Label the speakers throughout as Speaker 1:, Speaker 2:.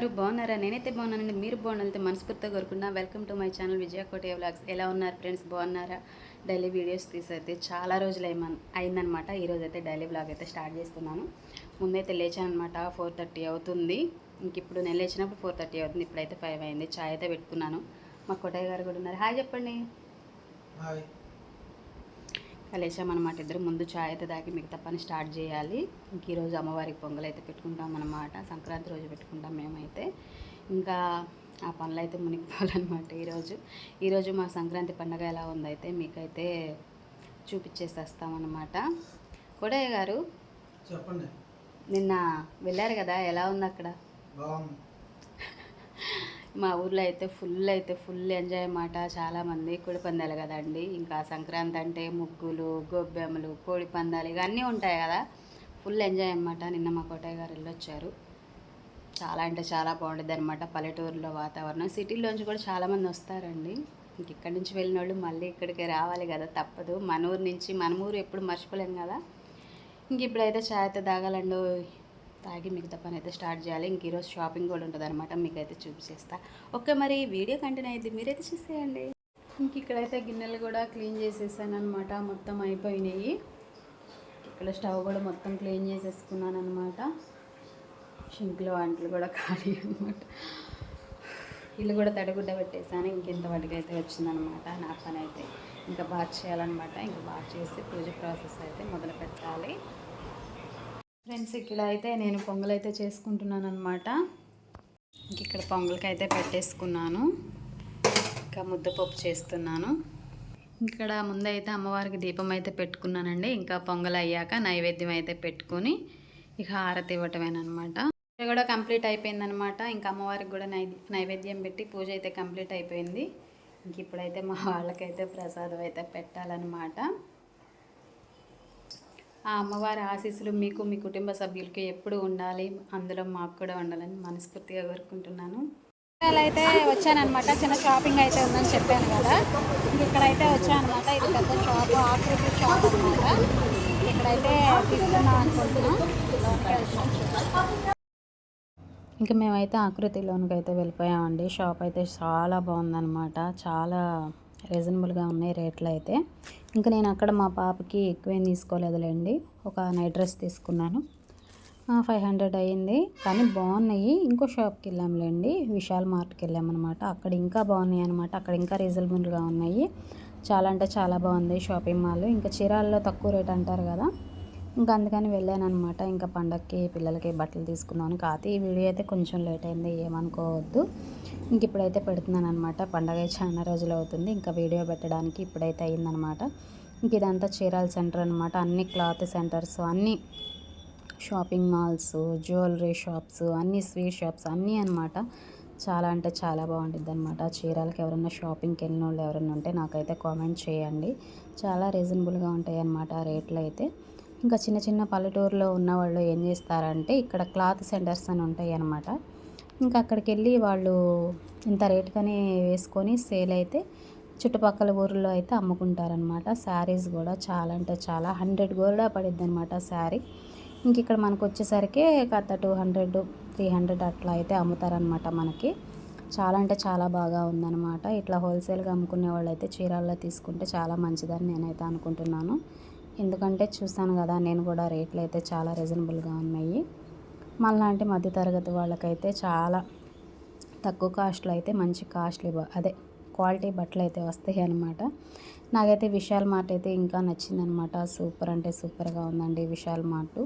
Speaker 1: ఉన్నారు? బాగున్నారా? నేనైతే బాగున్నానండి. మీరు బాగున్నారైతే మనస్ఫూర్తిగా కోరుకున్నా welcome to my channel Vijayakota vlogs ఎలా ఉన్నారు ఫ్రెండ్స్ బాగున్నారా? డైలీ వీడియోస్ తీసైతే చాలా రోజులు ఏమన్ అయిందనమాట ఈరోజు అయితే డైలీ బ్లాగ్ అయితే స్టార్ట్ చేస్తున్నాను. ముందైతే లేచానమాట ఫోర్ థర్టీ అవుతుంది. ఇంక ఇప్పుడు నేను లేచినప్పుడు ఫోర్ థర్టీ అవుతుంది. ఇప్పుడైతే ఫైవ్ అయింది. ఛాయ్ అయితే పెట్టుకున్నాను. మా కొట్టయ్య గారు కూడా ఉన్నారు. హాయ్ చెప్పండి.
Speaker 2: హాయ్
Speaker 1: కలిసామన్నమాట. ఇద్దరు ముందు చాయ్ అయితే దాకి మిగతా పని స్టార్ట్ చేయాలి. ఇంక ఈరోజు అమ్మవారికి పొంగల్ అయితే పెట్టుకుంటాం అన్నమాట సంక్రాంతి రోజు పెట్టుకుంటాం మేమైతే. ఇంకా ఆ పనులు అయితే మునిగిపోవాలన్నమాట ఈరోజు ఈరోజు మా సంక్రాంతి పండగ ఎలా ఉందైతే మీకైతే చూపించేసేస్తామన్నమాట కొడయ్య గారు
Speaker 2: చెప్పండి.
Speaker 1: నిన్న వెళ్ళారు కదా? ఎలా ఉంది అక్కడ
Speaker 2: బాగుంది.
Speaker 1: మా ఊర్లో అయితే ఫుల్ అయితే ఫుల్ ఎంజాయ్ అన్నమాట. చాలామంది కోడి పందాలు కదండి. ఇంకా సంక్రాంతి అంటే ముగ్గులు గొబ్బెమ్మలు కోడి పందాలు ఇవన్నీ ఉంటాయి కదా. ఫుల్ ఎంజాయ్ అన్నమాట. నిన్న మా కోటయ్య గారు వెళ్ళొచ్చారు. చాలా అంటే చాలా బాగుంటుంది అనమాట పల్లెటూరులో వాతావరణం. సిటీలోంచి కూడా చాలామంది వస్తారండి. ఇంక ఇక్కడి నుంచి వెళ్ళిన వాళ్ళు మళ్ళీ ఇక్కడికి రావాలి కదా తప్పదు. మన ఊరు నుంచి మన ఊరు ఎప్పుడు మర్చిపోలేం కదా. ఇంక ఇప్పుడైతే చాయ్ అయితే తాగాలండి తాగి మిగతా పని అయితే స్టార్ట్ చేయాలి. ఇంక ఈరోజు షాపింగ్ కూడా ఉంటుంది అనమాట మీకైతే చూపించేస్తా. ఓకే మరి వీడియో కంటిన్యూ అయితే మీరైతే చూసేయండి. ఇంక ఇక్కడైతే గిన్నెలు కూడా క్లీన్ చేసేసాను అనమాట మొత్తం అయిపోయినాయి. ఇక్కడ స్టవ్ కూడా మొత్తం క్లీన్ చేసేసుకున్నాను అనమాట షింక్లో అంట్లు కూడా ఖాళీ అనమాట ఇల్లు కూడా తడిగుడ్డ పెట్టేసాను. ఇంకెంత వాటికి అయితే వచ్చిందనమాట నా పని అయితే ఇంకా బాగా చేయాలన్నమాట. ఇంకా బాగా చేసి పూజ ప్రాసెస్ అయితే మొదలు పెట్టాలి. ఫ్రెండ్స్ ఇక్కడ అయితే నేను పొంగల్ అయితే చేసుకుంటున్నాను అనమాట ఇంక ఇక్కడ పొంగల్కి అయితే పెట్టేసుకున్నాను. ఇంకా ముద్దపప్పు చేస్తున్నాను. ఇక్కడ ముందైతే అమ్మవారికి దీపం అయితే పెట్టుకున్నానండి. ఇంకా పొంగల్ అయ్యాక నైవేద్యం అయితే పెట్టుకొని ఇక హారతి ఇవ్వటమేనమాట కూడా కంప్లీట్ అయిపోయిందనమాట ఇంకా అమ్మవారికి కూడా నై నైవేద్యం పెట్టి పూజ అయితే కంప్లీట్ అయిపోయింది. ఇంక ఇప్పుడైతే మా వాళ్ళకైతే ప్రసాదం అయితే పెట్టాలన్నమాట. ఆ అమ్మవారి ఆశీస్సులు మీకు మీ కుటుంబ సభ్యులకి ఎప్పుడు ఉండాలి అందులో మాకు కూడా ఉండాలని మనస్ఫూర్తిగా కోరుకుంటున్నాను. అయితే వచ్చానమాట చిన్న షాపింగ్ అయితే ఉందని చెప్పాను కదా. ఇంక ఇక్కడైతే వచ్చానమాట ఇది పెద్ద షాప్ ఆకృతి షాప్ అనమాట ఇక్కడైతే తీసుకుందాం అనుకుంటున్నాం. ఇంకా మేమైతే ఆకృతిలోనికి అయితే వెళ్ళిపోయామండి. షాప్ అయితే చాలా బాగుందనమాట చాలా రీజనబుల్గా ఉన్నాయి రేట్లు అయితే. ఇంకా నేను అక్కడ మా పాపకి ఎక్కువేం తీసుకోలేదులేండి. ఒక నైట్ డ్రెస్ తీసుకున్నాను. ఫైవ్ హండ్రెడ్ అయ్యింది. కానీ బాగున్నాయి. ఇంకో షాప్కి వెళ్ళాంలేండి. విశాల్ మార్ట్కి వెళ్ళామన్నమాట. అక్కడ ఇంకా బాగున్నాయి అనమాట అక్కడ ఇంకా రీజనబుల్గా ఉన్నాయి. చాలా అంటే చాలా బాగుంది షాపింగ్ మాల్. ఇంకా చీరాల్లో తక్కువ రేట్ అంటారు కదా. ఇంకా అందుకని వెళ్ళాను అనమాట ఇంకా పండగకి పిల్లలకి బట్టలు తీసుకున్నాను కాకపోతే ఈ వీడియో అయితే కొంచెం లేట్ అయింది ఏమనుకోవద్దు. ఇంక ఇప్పుడైతే పెడుతున్నాను అనమాట పండగ చాలా రోజులు అవుతుంది. ఇంకా వీడియో పెట్టడానికి ఇప్పుడైతే అయిందనమాట ఇంక ఇదంతా చీరాల సెంటర్ అనమాట అన్ని క్లాత్ సెంటర్స్ అన్నీ షాపింగ్ మాల్స్ జ్యువెలరీ షాప్స్ అన్ని స్వీట్ షాప్స్ అన్నీ అనమాట చాలా అంటే చాలా బాగుంటుంది అనమాట చీరాలకి ఎవరైనా షాపింగ్కి వెళ్ళిన వాళ్ళు ఎవరైనా ఉంటే నాకైతే కామెంట్ చేయండి. చాలా రీజనబుల్గా ఉంటాయి అన్నమాట రేట్లు అయితే. ఇంకా చిన్న చిన్న పల్లెటూరులో ఉన్న వాళ్ళు ఏం చేస్తారంటే ఇక్కడ క్లాత్ సెంటర్స్ అని ఉంటాయి అన్నమాట. ఇంకా అక్కడికి వెళ్ళి వాళ్ళు ఇంత రేటుగానే వేసుకొని సేల్ అయితే చుట్టుపక్కల ఊర్లో అయితే అమ్ముకుంటారనమాట శారీస్ కూడా చాలా అంటే చాలా హండ్రెడ్ కూడా పడిద్ది అనమాట శారీ. ఇంక ఇక్కడ మనకు వచ్చేసరికి కథ టూ హండ్రెడ్ త్రీ హండ్రెడ్ అట్లా అయితే అమ్ముతారనమాట మనకి. చాలా అంటే చాలా బాగా ఉందన్నమాట. ఇట్లా హోల్సేల్గా అమ్ముకునే వాళ్ళు అయితే చీరాల్లో తీసుకుంటే చాలా మంచిదని నేనైతే అనుకుంటున్నాను. ఎందుకంటే చూసాను కదా నేను కూడా రేట్లు అయితే చాలా రీజనబుల్గా ఉన్నాయి. మళ్ళాంటి మధ్యతరగతి వాళ్ళకైతే చాలా తక్కువ కాస్ట్లో అయితే మంచి కాస్ట్లీ అదే క్వాలిటీ బట్టలు అయితే వస్తాయి అనమాట నాకైతే విశాల్ మార్ట్ అయితే ఇంకా నచ్చిందనమాట సూపర్ అంటే సూపర్గా ఉందండి విశాల్ మార్ట్.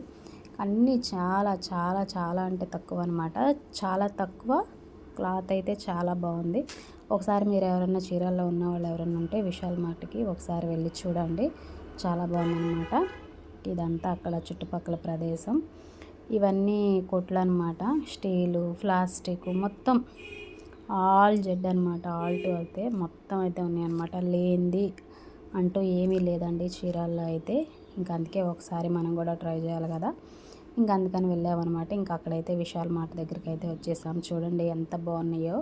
Speaker 1: అన్నీ చాలా చాలా చాలా అంటే తక్కువ అనమాట చాలా తక్కువ క్లాత్ అయితే చాలా బాగుంది. ఒకసారి మీరు ఎవరైనా చీరల్లో ఉన్న వాళ్ళు ఎవరైనా ఉంటే విశాల్ మార్ట్కి ఒకసారి వెళ్ళి చూడండి. చాలా బాగుందన్నమాట. ఇదంతా అక్కడ చుట్టుపక్కల ప్రదేశం. ఇవన్నీ కొట్లు అనమాట స్టీలు ప్లాస్టిక్ మొత్తం. ఆల్ జెడ్ అనమాట ఆల్ టు అయితే మొత్తం అయితే ఉన్నాయన్నమాట. లేనిది అంటూ ఏమీ లేదండి చీరాల్లో అయితే. ఇంకా అందుకే ఒకసారి మనం కూడా ట్రై చేయాలి కదా. ఇంకా అందుకని వెళ్ళామన్నమాట. ఇంకా అక్కడైతే విశాల్ మార్ట్ దగ్గరికి అయితే వచ్చేసాం. చూడండి ఎంత బాగున్నాయో.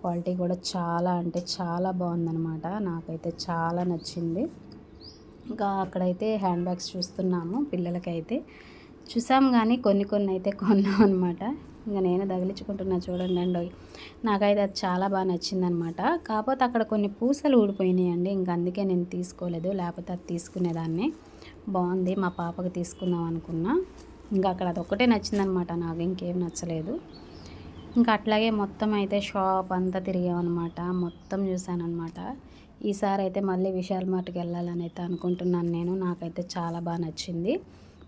Speaker 1: క్వాలిటీ కూడా చాలా అంటే చాలా బాగుందన్నమాట. నాకైతే చాలా నచ్చింది. ఇంకా అక్కడైతే హ్యాండ్ బ్యాగ్స్ చూస్తున్నాము పిల్లలకైతే. చూసాం కానీ కొన్ని కొన్ని అయితే కొన్నాం అనమాట ఇంకా నేను తగిలించుకుంటున్నా చూడండి అండి. నాకైతే అది చాలా బాగా నచ్చిందనమాట కాకపోతే అక్కడ కొన్ని పూసలు ఊడిపోయినాయండి. ఇంకా అందుకే నేను తీసుకోలేదు. లేకపోతే అది తీసుకునేదాన్ని. బాగుంది. మా పాపకి తీసుకుందాం అనుకున్నా. ఇంకా అక్కడ అది ఒక్కటే నచ్చిందనమాట నాకు ఇంకేం నచ్చలేదు. ఇంకా అట్లాగే మొత్తం అయితే షాప్ అంతా తిరిగామన్నమాట. మొత్తం చూశానమాట ఈసారి అయితే మళ్ళీ విశాల్ మార్ట్కి వెళ్ళాలని అయితే అనుకుంటున్నాను నేను. నాకైతే చాలా బాగా నచ్చింది.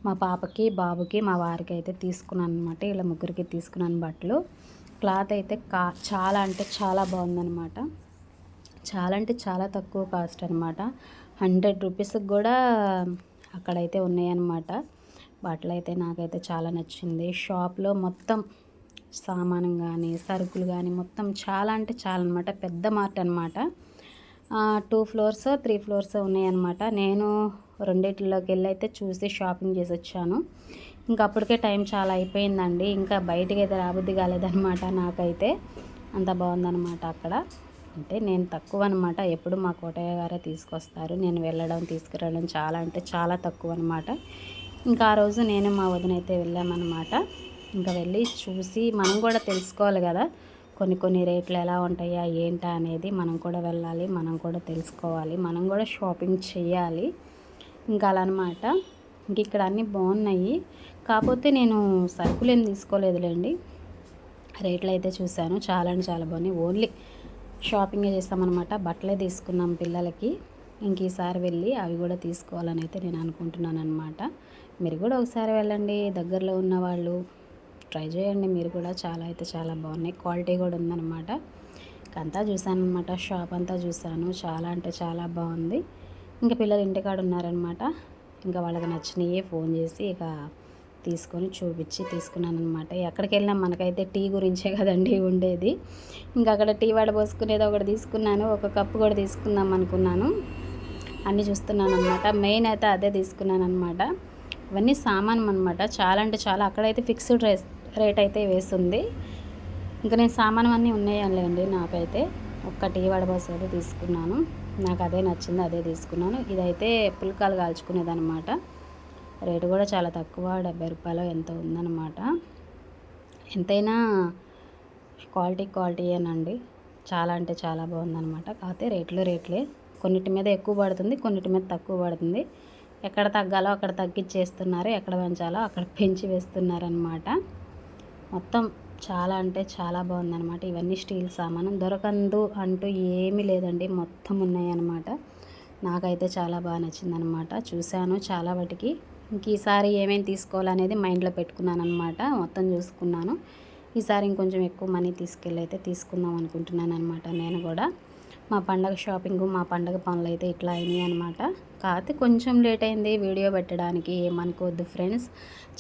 Speaker 1: మా పాపకి బాబుకి మా వారికి అయితే తీసుకున్నాను అనమాట ఇలా ముగ్గురికి తీసుకున్నాను బట్టలు. క్లాత్ అయితే కా చాలా అంటే చాలా బాగుందనమాట చాలా అంటే చాలా తక్కువ కాస్ట్ అనమాట హండ్రెడ్ రూపీస్కి కూడా అక్కడైతే ఉన్నాయన్నమాట. బట్టలు అయితే నాకైతే చాలా నచ్చింది. షాప్లో మొత్తం సామానం కానీ సరుకులు కానీ మొత్తం చాలా అంటే చాలా అనమాట పెద్ద మార్ట్ అనమాట టూ ఫ్లోర్స్ త్రీ ఫ్లోర్స్ ఉన్నాయన్నమాట. నేను రెండిట్లోకి వెళ్ళి అయితే చూసి షాపింగ్ చేసి వచ్చాను ఇంకా అప్పటికే టైం చాలా అయిపోయిందండి. ఇంకా బయటికి అయితే రాబుద్ది కాలేదనమాట నాకైతే. అంత బాగుందనమాట అక్కడ. అంటే నేను తక్కువ అనమాట ఎప్పుడు మా కోటయ్య గారే తీసుకొస్తారు. నేను వెళ్ళడం తీసుకురావడం చాలా అంటే చాలా తక్కువ అనమాట ఇంకా ఆ రోజు నేను మా వదిన అయితే వెళ్ళామన్నమాట. ఇంకా వెళ్ళి చూసి మనం కూడా తెలుసుకోవాలి కదా. కొన్ని కొన్ని రేట్లు ఎలా ఉంటాయా ఏంటా అనేది మనం కూడా వెళ్ళాలి మనం కూడా తెలుసుకోవాలి మనం కూడా షాపింగ్ చేయాలి. ఇంకా అలా అనమాట ఇంక ఇక్కడ అన్నీ బాగున్నాయి. కాకపోతే నేను సరుకులు ఏం తీసుకోలేదులేండి. రేట్లు అయితే చూశాను. చాలా అంటే చాలా బాగున్నాయి. ఓన్లీ షాపింగే చేస్తామన్నమాట. బట్టలే తీసుకున్నాం పిల్లలకి. ఇంక ఈసారి వెళ్ళి అవి కూడా తీసుకోవాలని అయితే నేను అనుకుంటున్నాను అనమాట మీరు కూడా ఒకసారి వెళ్ళండి. దగ్గరలో ఉన్న వాళ్ళు ట్రై చేయండి. మీరు కూడా చాలా అయితే చాలా బాగున్నాయి. క్వాలిటీ కూడా ఉందన్నమాట. అంతా చూశాను అనమాట షాప్ అంతా చూశాను చాలా అంటే చాలా బాగుంది. ఇంకా పిల్లలు ఇంటికాడ ఉన్నారనమాట ఇంకా వాళ్ళకి నచ్చినయే ఫోన్ చేసి ఇక తీసుకొని చూపించి తీసుకున్నాను అనమాట ఎక్కడికి వెళ్ళినా మనకైతే టీ గురించే కదండి ఉండేది. ఇంకా అక్కడ టీ వాడ పోసుకునేది ఒకటి తీసుకున్నాను. ఒక కప్పు కూడా తీసుకుందాం అనుకున్నాను. అన్నీ చూస్తున్నాను అనమాట మెయిన్ అయితే అదే తీసుకున్నాను అనమాట ఇవన్నీ సామానం అనమాట చాలా అంటే చాలా. అక్కడైతే ఫిక్స్డ్ రైస్ రేట్ అయితే వేస్తుంది ఇంకా నేను సామాను అన్నీ ఉన్నాయండి నాకైతే. ఒక్క టీ వడబోసేది తీసుకున్నాను. నాకు అదే నచ్చింది అదే తీసుకున్నాను. ఇదైతే పుల్కాలు కాల్చుకునేదనమాట రేటు కూడా చాలా తక్కువ డెబ్బై రూపాయలు ఎంత ఉందన్నమాట. ఎంతైనా క్వాలిటీ క్వాలిటీ అనండి చాలా అంటే చాలా బాగుందన్నమాట. కాకపోతే రేట్లు రేట్లే. కొన్నిటి మీద ఎక్కువ పడుతుంది కొన్నిటి మీద తక్కువ పడుతుంది. ఎక్కడ తగ్గాలో అక్కడ తగ్గించేస్తున్నారు ఎక్కడ పెంచాలో అక్కడ పెంచి వేస్తున్నారనమాట మొత్తం చాలా అంటే చాలా బాగుందన్నమాట. ఇవన్నీ స్టీల్ సామాను. దొరకందు అంటూ ఏమీ లేదండి. మొత్తం ఉన్నాయన్నమాట. నాకైతే చాలా బాగా నచ్చిందనమాట చూశాను చాలా వాటికి. ఇంక ఈసారి ఏమేమి తీసుకోవాలనేది మైండ్లో పెట్టుకున్నాను అనమాట మొత్తం చూసుకున్నాను. ఈసారి ఇంకొంచెం ఎక్కువ మనీ తీసుకెళ్ళి అయితే తీసుకుందాం అనుకుంటున్నాను అనమాట నేను కూడా. మా పండగ షాపింగ్ మా పండగ పనులు అయితే ఇట్లా అయినాయి అనమాట కాకపోతే కొంచెం లేట్ అయింది వీడియో పెట్టడానికి ఏమనుకోవద్దు ఫ్రెండ్స్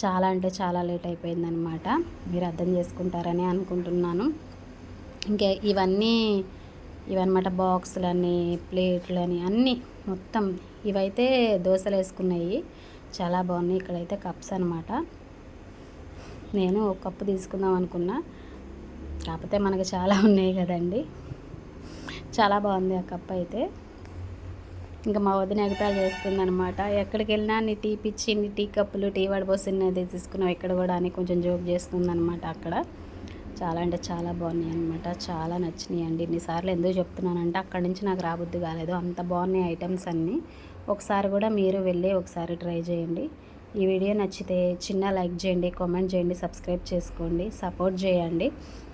Speaker 1: చాలా అంటే చాలా లేట్ అయిపోయిందనమాట మీరు అర్థం చేసుకుంటారని అనుకుంటున్నాను. ఇంకా ఇవన్నీ ఇవన్నమాట బాక్సులని ప్లేట్లని అన్నీ మొత్తం ఇవైతే దోశలు వేసుకున్నాయి. చాలా బాగున్నాయి. ఇక్కడైతే కప్స్ అనమాట నేను ఒక కప్పు తీసుకుందాం అనుకున్నా. కాకపోతే మనకి చాలా ఉన్నాయి కదండి. చాలా బాగుంది ఆ కప్ అయితే. ఇంకా మా వదిన ఎగతాలు చేస్తుంది అనమాట ఎక్కడికి వెళ్ళినా నీ టీ పిచ్చి నీ టీ కప్పులు టీ వడబోసినది తీసుకున్నావు ఇక్కడ కూడా అని కొంచెం జోక్ చేస్తుంది అనమాట అక్కడ. చాలా అంటే చాలా బాగున్నాయి అనమాట చాలా నచ్చినాయి అండి. ఇన్నిసార్లు ఎందుకు చెప్తున్నానంటే అక్కడి నుంచి నాకు రాబుద్ది కాలేదు. అంత బాగున్నాయి ఐటమ్స్ అన్నీ. ఒకసారి కూడా మీరు వెళ్ళి ఒకసారి ట్రై చేయండి. ఈ వీడియో నచ్చితే చిన్న లైక్ చేయండి కామెంట్ చేయండి సబ్స్క్రైబ్ చేసుకోండి సపోర్ట్ చేయండి.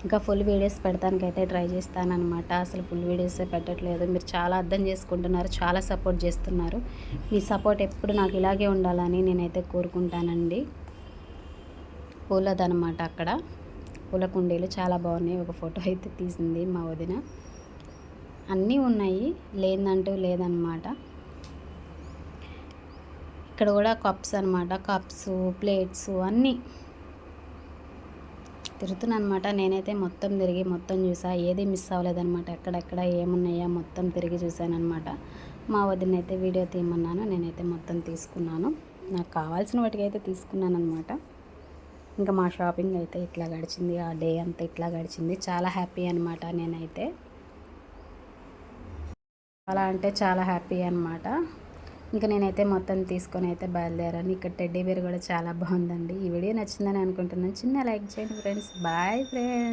Speaker 1: ఇంకా ఫుల్ వీడియోస్ పెడతానికైతే ట్రై చేస్తానమాట అసలు ఫుల్ వీడియోసే పెట్టట్లేదు. మీరు చాలా అర్థం చేసుకుంటున్నారు చాలా సపోర్ట్ చేస్తున్నారు. మీ సపోర్ట్ ఎప్పుడు నాకు ఇలాగే ఉండాలని నేనైతే కోరుకుంటానండి. పూలదనమాట అక్కడ. పూల కుండీలు చాలా బాగున్నాయి. ఒక ఫోటో అయితే తీసింది మా వదిన. అన్నీ ఉన్నాయి. లేదంటూ లేదనమాట ఇక్కడ కూడా కప్స్ అనమాట కప్స్ ప్లేట్స్ అన్నీ తిరుగుతున్నాను అనమాట నేనైతే మొత్తం తిరిగి మొత్తం చూసా. ఏది మిస్ అవ్వలేదనమాట ఎక్కడెక్కడ ఏమున్నాయా మొత్తం తిరిగి చూశాను అనమాట మా వదిన అయితే వీడియో తీయమన్నాను. నేనైతే మొత్తం తీసుకున్నాను. నాకు కావాల్సిన వాటికి అయితే తీసుకున్నాను అనమాట ఇంకా మా షాపింగ్ అయితే ఇట్లా గడిచింది. ఆ డే అంతా ఇట్లా గడిచింది. చాలా హ్యాపీ అనమాట నేనైతే. చాలా అంటే చాలా హ్యాపీ అనమాట ఇంకా నేనైతే మొత్తం తీసుకొని అయితే బయలుదేరాను. ఇక్కడ టెడ్డీ బేర్ కూడా చాలా బాగుందండి. ఈ వీడియో నచ్చిందని అనుకుంటున్నాను. చిన్న లైక్ చేయండి ఫ్రెండ్స్. Bye friends.